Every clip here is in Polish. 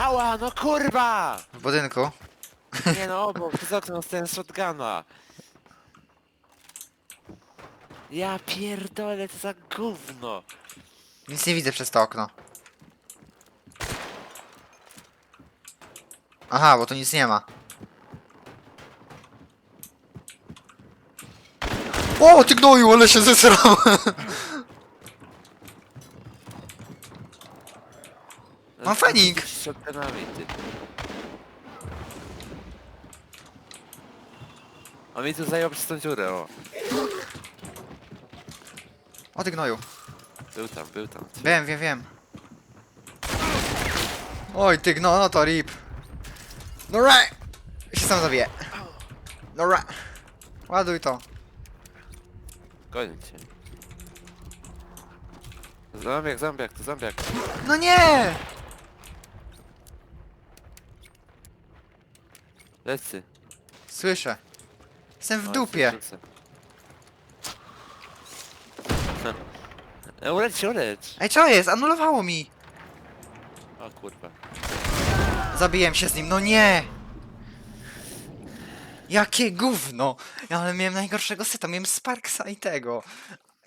Ała, no kurwa! W budynku. Nie no, obok, przez okno dostałem shotguna. Ja pierdolę, co za gówno. Nic nie widzę przez to okno. Aha, bo tu nic nie ma. O, ty gnoju, ale się zesrałem. Mam fenik. Z shotgunami, ty. On mi tu zajął przez tą dziurę, o. O, ty gnoju. Był tam, był tam. Wiem, wiem, wiem. Oj, ty gno, no to rip. No ra! Się sam zabiję. No ra! Ładuj to. Gonię cię. Zombiak, zombiak, to zombiak. No nie! Lecy. Słyszę. Jestem w O, dupie. Ulecz się, ulecz. Ej, co jest? Anulowało mi. O kurwa. Zabiłem się z nim, no nie! Jakie gówno! Ja, ale miałem najgorszego seta, miałem Sparksa i tego.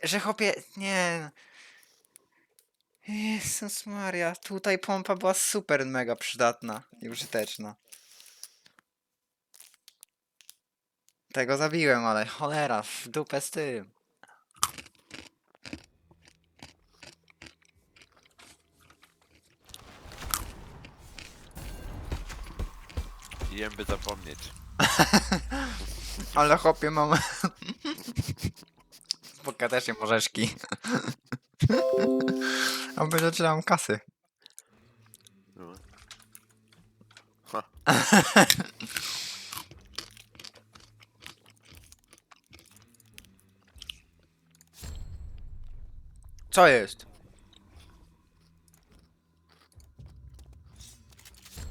Że chopie... nie... Jezus Maria, tutaj pompa była super mega przydatna i użyteczna. Tego zabiłem, ale cholera, w dupę z tym. Jem by zapomnieć. Ale chopie mam... Pokażę morzeszki. Aby zaczynam kasy. No. Ha. Co jest?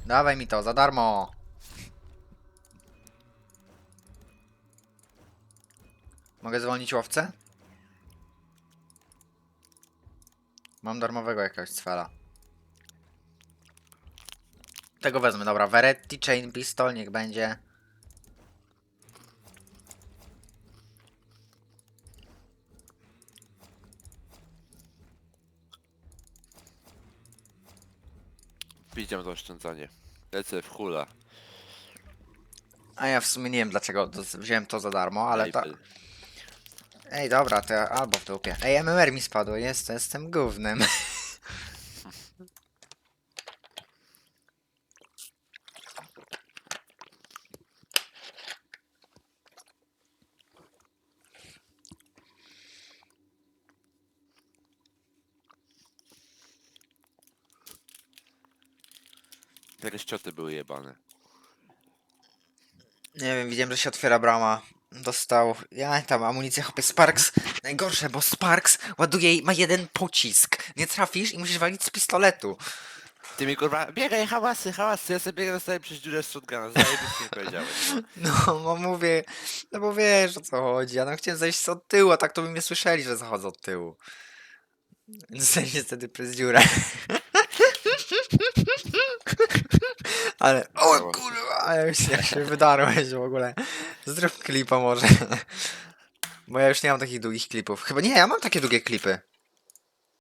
Dawaj mi to, za darmo. Mogę zwolnić łowcę? Mam darmowego jakiegoś cwela. Tego wezmę, dobra. Veretti, Chain Pistol, niech będzie. Widziałem to oszczędzanie. Lecę w hula. A ja w sumie nie wiem dlaczego to, wziąłem to za darmo, ale tak. Maple. Ej, dobra, to ja albo w dupie. Ej, MMR mi spadło, jest, jestem gównem. Te reszcioty były jebane. Nie wiem, widziałem, że się otwiera brama. Dostał. Ja tam amunicję chopie Sparks. Najgorsze, bo Sparks ładuje i ma jeden pocisk. Nie trafisz i musisz walić z pistoletu. Ty mi kurwa, biegaj, hałasy, hałasy, ja sobie biegam sobie przez dziurę z shotguna, zajebiście mi powiedziałeś. No, bo mówię. No bo wiesz o co chodzi. Ja no chciałem zejść od tyłu, a tak to by mnie słyszeli, że zachodzę od tyłu. Zejść niestety przez dziurę. Ale. O kurwa! ale już jak się wydarłeś w ogóle. Zrób klipa może. Bo ja już nie mam takich długich klipów. Chyba nie, ja mam takie długie klipy.